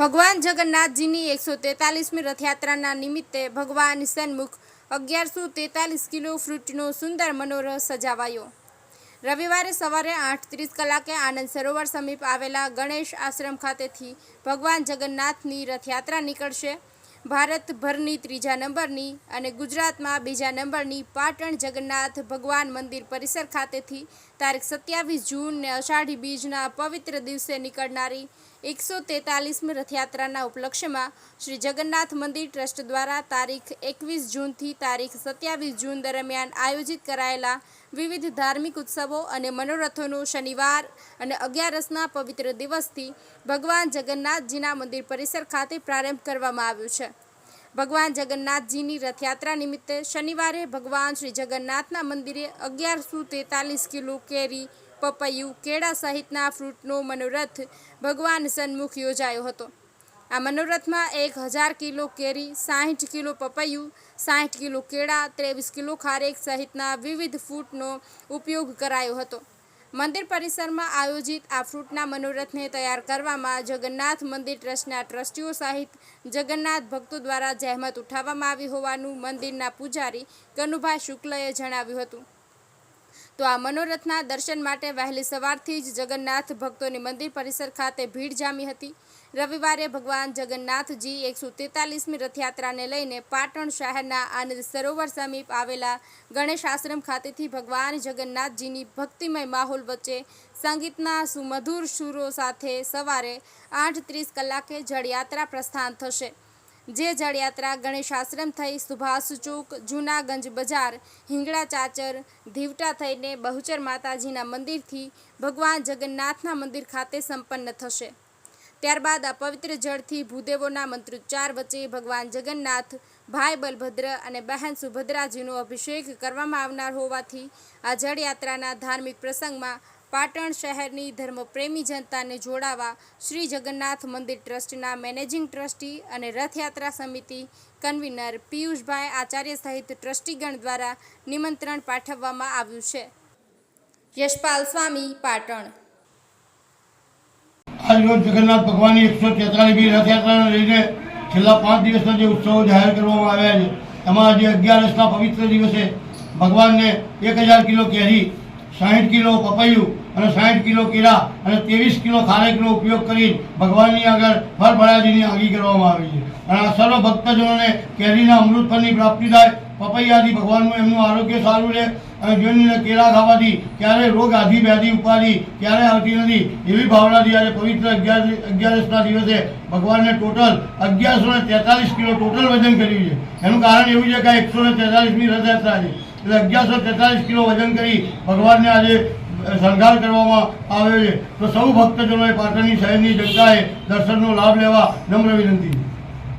ભગવાન જગન્નાથજીની એકસો તેતાલીસમી રથયાત્રાના નિમિત્તે ભગવાન સન્મુખ અગિયારસો તેતાલીસ કિલો ફ્રૂટનો સુંદર મનોરહ સજાવાયો. રવિવારે સવારે આઠ ત્રીસ કલાકે આનંદ સરોવર સમીપ આવેલા ગણેશ આશ્રમ ખાતેથી ભગવાન જગન્નાથની રથયાત્રા નીકળશે. ભારતભરની ત્રીજા નંબરની અને ગુજરાતમાં બીજા નંબરની પાટણ જગન્નાથ ભગવાન મંદિર પરિસર ખાતેથી તારીખ સત્યાવીસ જૂન ને અષાઢી બીજના પવિત્ર દિવસે નીકળનારી એકસો તેતાલીસમી રથયાત્રાના ઉપલક્ષ્યમાં શ્રી જગન્નાથ મંદિર ટ્રસ્ટ દ્વારા તારીખ એકવીસ જૂનથી તારીખ સત્યાવીસ જૂન દરમિયાન આયોજિત કરાયેલા વિવિધ ધાર્મિક ઉત્સવો અને મનોરથોનો શનિવાર અને અગિયારસના પવિત્ર દિવસથી ભગવાન જગન્નાથજીના મંદિર પરિસર ખાતે પ્રારંભ કરવામાં આવ્યો છે. ભગવાન જગન્નાથજીની રથયાત્રા નિમિત્તે શનિવારે ભગવાન શ્રી જગન્નાથના મંદિરે અગિયારસો તેતાલીસ કિલો કેરી, પપૈયું, કેળા સહિતના ફ્રૂટનો મનોરથ ભગવાન સન્મુખ યોજાયો હતો. આ મનોરથમાં એક હજાર કિલો કેરી, સાહીઠ કિલો પપૈયું, સાહીઠ કિલો કેળા, ત્રેવીસ કિલો ખારેક સહિતના વિવિધ ફ્રૂટનો ઉપયોગ કરાયો હતો. મંદિર પરિસરમાં આયોજિત આ ફ્રૂટના મનોરથને તૈયાર કરવામાં જગન્નાથ મંદિર ટ્રસ્ટના ટ્રસ્ટીઓ સહિત જગન્નાથ ભક્તો દ્વારા જહેમત ઉઠાવવામાં આવી હોવાનું મંદિરના પૂજારી કનુભાઈ શુક્લએ જણાવ્યું હતું. તો આ મનોરથના દર્શન માટે વહેલી સવારથી જ જગન્નાથ ભક્તોની મંદિર પરિસર ખાતે ભીડ જામી હતી. રવિવારે ભગવાન જગન્નાથજી એકસો તેતાલીસમી રથયાત્રાને લઈને પાટણ શહેરના આનંદ સરોવર સમીપ આવેલા ગણેશ આશ્રમ ખાતેથી ભગવાન જગન્નાથજીની ભક્તિમય માહોલ વચ્ચે સંગીતના સુમધુર સુરો સાથે સવારે આઠ ત્રીસ કલાકે જળયાત્રા પ્રસ્થાન થશે. જે જળયાત્રા ગણેશ આશ્રમ થઈ સુભાષ જૂનાગંજ બજાર, હિંગળા ચાચર, ધીવટા થઈને બહુચર માતાજીના મંદિરથી ભગવાન જગન્નાથના મંદિર ખાતે સંપન્ન થશે. ત્યારબાદ આ પવિત્ર જળથી ભૂદેવોના મંત્રોચ્ચાર વચ્ચે ભગવાન જગન્નાથ, ભાઈ બલભદ્ર અને બહેન સુભદ્રાજીનો અભિષેક કરવામાં આવનાર હોવાથી આ જળયાત્રાના ધાર્મિક પ્રસંગમાં પાટણ શહેરની ધર્મપ્રેમી જનતાને જોડાવા શ્રી જગન્નાથ મંદિર ટ્રસ્ટના મેનેજિંગ ટ્રસ્ટી અને રથયાત્રા સમિતિ કન્વીનર પિયુષભાઈ આચાર્ય સહિત ટ્રસ્ટીગણ દ્વારા નિમંત્રણ પાઠવવામાં આવ્યું છે. યશપાલ સ્વામી, પાટણ. આજ રોજ જગન્નાથ ભગવાનની એકસો તેતાલીસમી રથયાત્રાને લઈને છેલ્લા પાંચ દિવસના જે ઉત્સવો જાહેર કરવામાં આવ્યા છે, એમાં આજે અગિયારસના પવિત્ર દિવસે ભગવાનને એક હજાર કિલો કેરી, સાહીઠ કિલો પપૈયું અને સાહીઠ કિલો કેળા અને ત્રેવીસ કિલો ખારેકનો ઉપયોગ કરી ભગવાનની આગળ ફળફળાદીની આગી કરવામાં આવી છે. અને આ સર્વ ભક્તજનોને કેરીના અમૃત ફળની પ્રાપ્તિ થાય, પપૈયાથી ભગવાનનું એમનું આરોગ્ય સારું રહે અને જોઈને કેળા ખાવાથી ક્યારે રોગ આધી વ્યાધી ઉપાધિ, ક્યારે આવતી નથી, એવી ભાવનાથી આજે પવિત્ર અગિયાર અગિયારસના દિવસે ભગવાનને ટોટલ અગિયારસો ને તેતાલીસ કિલો ટોટલ વજન કર્યું છે. એનું કારણ એવું છે કે એકસો ને તેતાલીસની રથયાત્રા છે. એટલે અગિયારસો તેતાલીસ કિલો વજન કરી ભગવાનને આજે શણગાર કરવામાં આવ્યો છે. તો સૌ ભક્તજનોએ પાટણની શહેરની જનતાએ દર્શનનો લાભ લેવા નમ્ર વિનંતી.